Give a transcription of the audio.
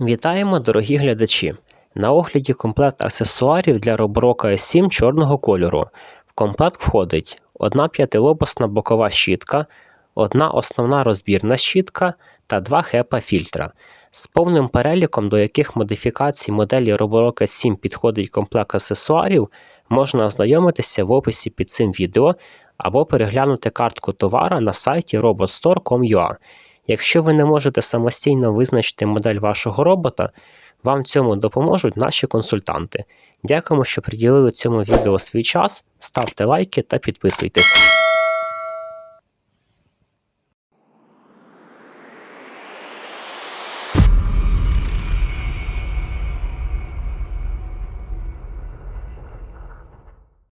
Вітаємо, дорогі глядачі! На огляді комплект аксесуарів для Roborock S7 чорного кольору. В комплект входить одна п'ятилобосна бокова щітка, одна основна розбірна щітка та два HEPA фільтра. З повним переліком, до яких модифікацій моделі Roborock S7 підходить комплект аксесуарів, можна ознайомитися в описі під цим відео або переглянути картку товара на сайті robotstore.com.ua. Якщо ви не можете самостійно визначити модель вашого робота, вам цьому допоможуть наші консультанти. Дякуємо, що приділили цьому відео свій час. Ставте лайки та підписуйтесь.